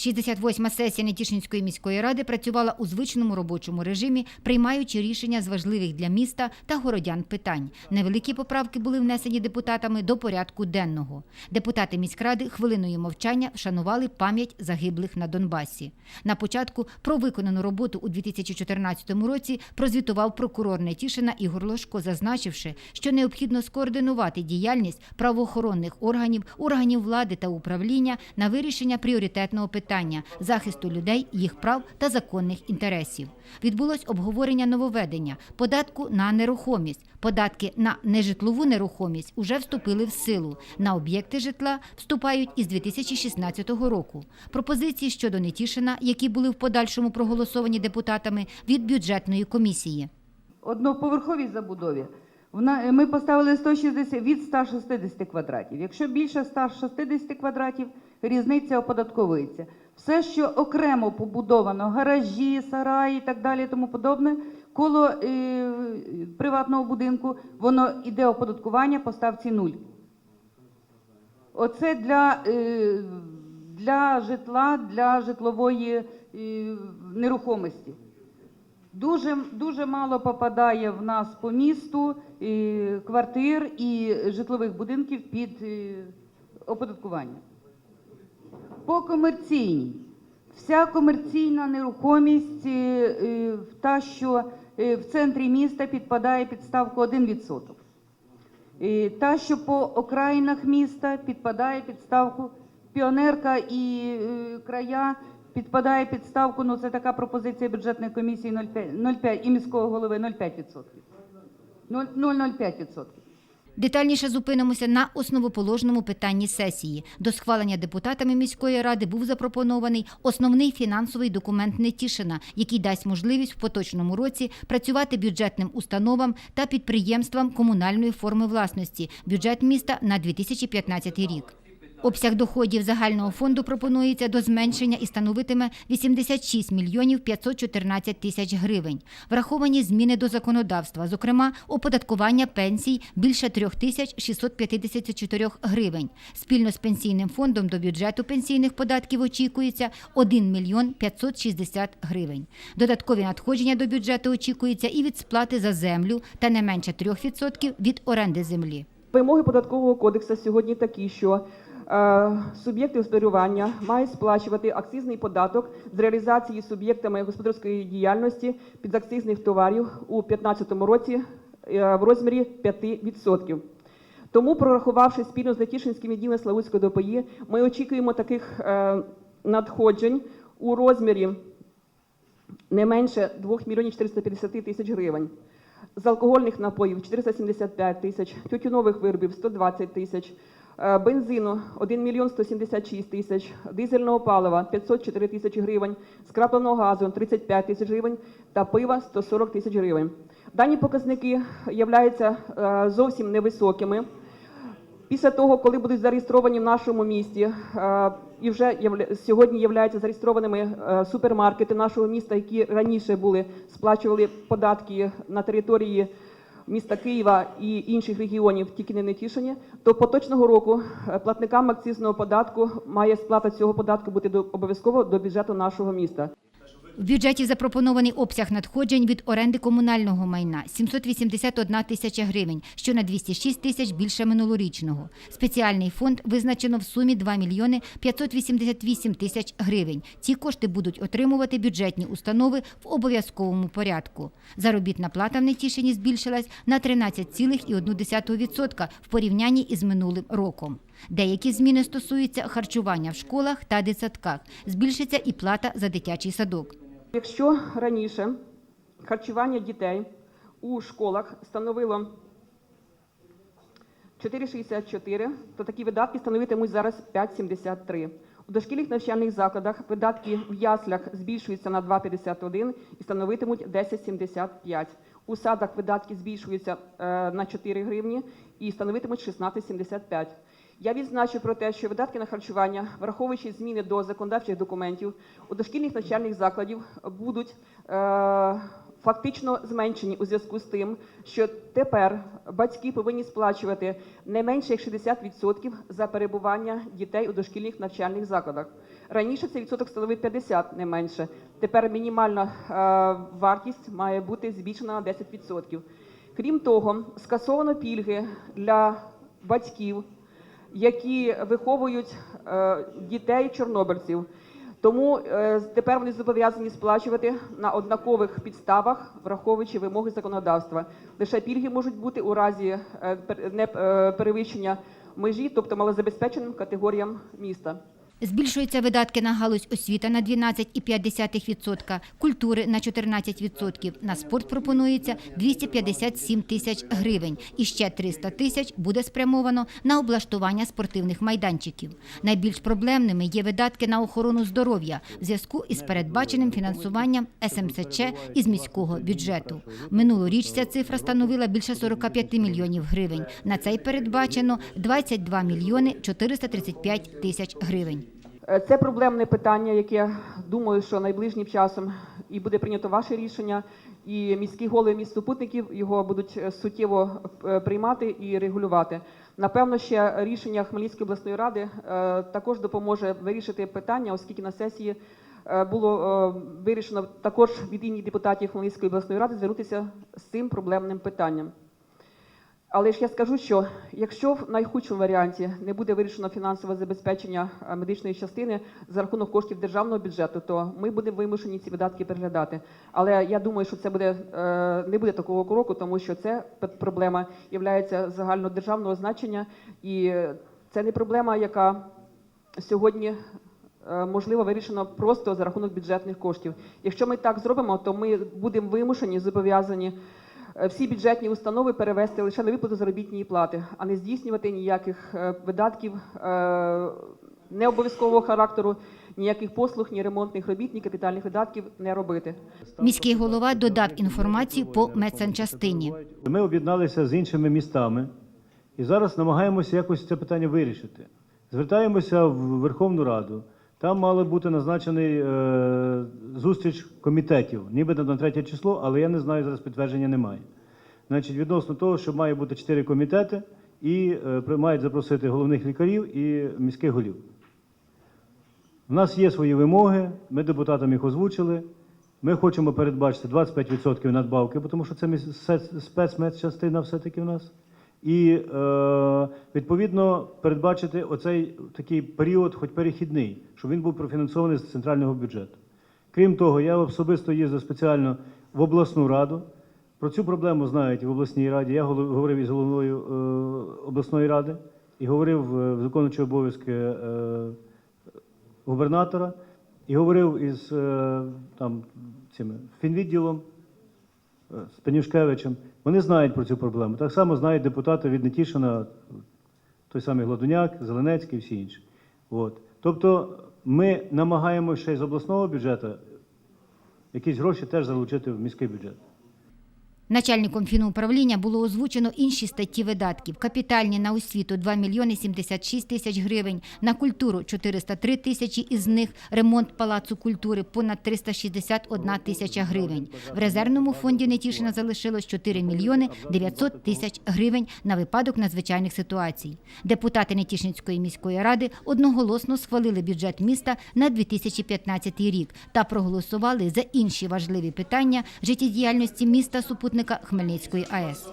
68-ма сесія Нетішинської міської ради працювала у звичному робочому режимі, приймаючи рішення з важливих для міста та городян питань. Невеликі поправки були внесені депутатами до порядку денного. Депутати міськради хвилиною мовчання вшанували пам'ять загиблих на Донбасі. На початку про виконану роботу у 2014 році прозвітував прокурор Нетішина Ігор Лошко, зазначивши, що необхідно скоординувати діяльність правоохоронних органів, органів влади та управління на вирішення пріоритетного питання захисту людей, їх прав та законних інтересів. Відбулось обговорення нововведення податку на нерухомість. Податки на нежитлову нерухомість уже вступили в силу. На об'єкти житла вступають із 2016 року. Пропозиції щодо Нетішина, які були в подальшому проголосовані депутатами від бюджетної комісії. одноповерховій забудові вона- ми поставили 160 від 160 квадратів. Якщо більше 160 квадратів, різниця оподатковується. Все, що окремо побудовано, гаражі, сараї і так далі, і тому подобне, коло е, приватного будинку, воно йде оподаткування по ставці нуль. Оце для, е, для житла, для житлової е, нерухомості. Дуже, дуже мало попадає в нас по місту і квартир і житлових будинків під е, оподаткування. По комерційній. Вся комерційна нерухомість, е, е, та, що е, в центрі міста підпадає під ставку 1%. Е, Та, що по окраїнах міста підпадає під ставку піонерка і края підпадає під ставку, ну це така пропозиція бюджетної комісії 0,5 0,5 і міського голови 0,5%. 0,05%. Детальніше зупинимося на основоположному питанні сесії. До схвалення депутатами міської ради був запропонований основний фінансовий документ Нетішина, який дасть можливість в поточному році працювати бюджетним установам та підприємствам комунальної форми власності. Бюджет міста на 2015 рік. Обсяг доходів загального фонду пропонується до зменшення і становитиме 86 мільйонів 514 тисяч гривень. Враховані зміни до законодавства, зокрема, оподаткування пенсій більше 3 тисяч 654 гривень. Спільно з пенсійним фондом до бюджету пенсійних податків очікується 1 мільйон 560 гривень. Додаткові надходження до бюджету очікується і від сплати за землю та не менше 3% від оренди землі. Вимоги податкового кодексу сьогодні такі, що суб'єкти господарювання мають сплачувати акцизний податок з реалізації суб'єктами господарської діяльності підакцизних товарів у 2015 році е, в розмірі 5%. Тому, прорахувавши спільно з Нетішинським відділом Славутської ДПІ, ми очікуємо таких е, надходжень у розмірі не менше 2 мільйонів 450 тисяч гривень. З алкогольних напоїв 475 тисяч, тютюнових виробів 120 тисяч, е, бензину 1 мільйон 176 тисяч, дизельного палива 504 тисячі гривень, скрапленого газу 35 тисяч гривень та пива 140 тисяч гривень. Дані показники являються е, зовсім невисокими. Після того, коли будуть зареєстровані в нашому місті, е, і вже сьогодні являються зареєстрованими е, супермаркети нашого міста, які раніше були сплачували податки на території міста Києва і інших регіонів, тільки не Нетішині, то поточного року е, платникам акцизного податку має сплата цього податку бути обов'язково до бюджету нашого міста. В бюджеті запропонований обсяг надходжень від оренди комунального майна 781 тисяча гривень, що на 206 тисяч більше минулорічного. Спеціальний фонд визначено в сумі 2 мільйони 588 тисяч гривень. Ці кошти будуть отримувати бюджетні установи в обов'язковому порядку. Заробітна плата в Нетішині збільшилась на 13,1% в порівнянні із минулим роком. Деякі зміни стосуються харчування в школах та дитсадках. Збільшиться і плата за дитячий садок. Якщо раніше харчування дітей у школах становило 4,64, то такі видатки становитимуть зараз 5,73. У дошкільних навчальних закладах видатки в яслях збільшуються на 2,51 і становитимуть 10,75. У садах видатки збільшуються е, на 4 гривні і становитимуть 16,75. Я відзначу про те, що видатки на харчування, враховуючи зміни до законодавчих документів, у дошкільних навчальних закладів будуть е, фактично зменшені у зв'язку з тим, що тепер батьки повинні сплачувати не менше як 60% за перебування дітей у дошкільних навчальних закладах. Раніше цей відсоток становив 50, не менше. Тепер мінімальна е, вартість має бути збільшена на 10%. Крім того, скасовано пільги для батьків, які виховують е, дітей чорнобильців. Тому е, тепер вони зобов'язані сплачувати на однакових підставах, враховуючи вимоги законодавства. Лише пільги можуть бути у разі е, перевищення межі, тобто малозабезпеченим категоріям міста. Збільшуються видатки на галузь освіта на 12,5%, культури на 14%. На спорт пропонується 257 тисяч гривень. І ще 300 тисяч буде спрямовано на облаштування спортивних майданчиків. Найбільш проблемними є видатки на охорону здоров'я в зв'язку із передбаченим фінансуванням СМСЧ із міського бюджету. Минулоріч ця цифра становила більше 45 мільйонів гривень. На цей передбачено 22 мільйони 435 тисяч гривень. Е, Це проблемне питання, яке думаю, що найближчим часом і буде прийнято ваше рішення, і міські голови міст супутників його будуть е, суттєво е, приймати і регулювати. Напевно, ще рішення Хмельницької обласної ради також допоможе вирішити питання, оскільки на сесії було вирішено також від імені депутатів Хмельницької обласної ради звернутися з цим проблемним питанням. Але ж я скажу, що якщо в найхудшому варіанті не буде вирішено фінансове забезпечення е, медичної частини за рахунок коштів державного бюджету, то ми будемо вимушені ці видатки переглядати. Але я думаю, що це буде е, не буде такого кроку, тому що це проблема є загальнодержавного значення, і це не проблема, яка сьогодні е, можливо вирішено просто за рахунок бюджетних коштів. Якщо ми так зробимо, то ми будемо вимушені зобов'язані всі бюджетні установи перевести лише на виплату заробітної плати, а не здійснювати ніяких е, видатків е, необов'язкового характеру, ніяких послуг, ні ремонтних робіт, ні капітальних видатків не робити. Міський голова додав інформацію по медсанчастині. Ми об'єдналися з іншими містами і зараз намагаємося якось це питання вирішити. Звертаємося в Верховну Раду. Там мала бути назначений е, зустріч комітетів, нібито на третє число, але я не знаю, зараз підтвердження немає. Значить, відносно того, що має бути чотири комітети і е, мають запросити головних лікарів і міських голів. У нас є свої вимоги, ми депутатам їх озвучили. Ми хочемо передбачити 25% надбавки, тому що це спецмедчастина все-таки в нас. І е, відповідно передбачити оцей такий період, хоч перехідний, щоб він був профінансований з центрального бюджету. Крім того, я особисто їздив спеціально в обласну раду. Про цю проблему знають в обласній раді. Я говорив із головою е, обласної ради і говорив е, виконуючий обов'язки е, губернатора і говорив із там, цими фінвідділом з Пенюшкевичем. Вони знають про цю проблему. Так само знають депутати від Нетішина, той самий Гладуняк, Зеленецький і всі інші. От. Тобто ми намагаємося ще з обласного бюджету якісь гроші теж залучити в міський бюджет. Начальником фінуправління було озвучено інші статті видатків. Капітальні на освіту 2 мільйони 76 тисяч гривень, на культуру 403 тисячі, із них ремонт Палацу культури понад 361 тисяча гривень. В резервному фонді Нетішина залишилось 4 мільйони 900 тисяч гривень на випадок надзвичайних ситуацій. Депутати Нетішинської міської ради одноголосно схвалили бюджет міста на 2015 рік та проголосували за інші важливі питання життєдіяльності міста супутника Хмельницької АЕС.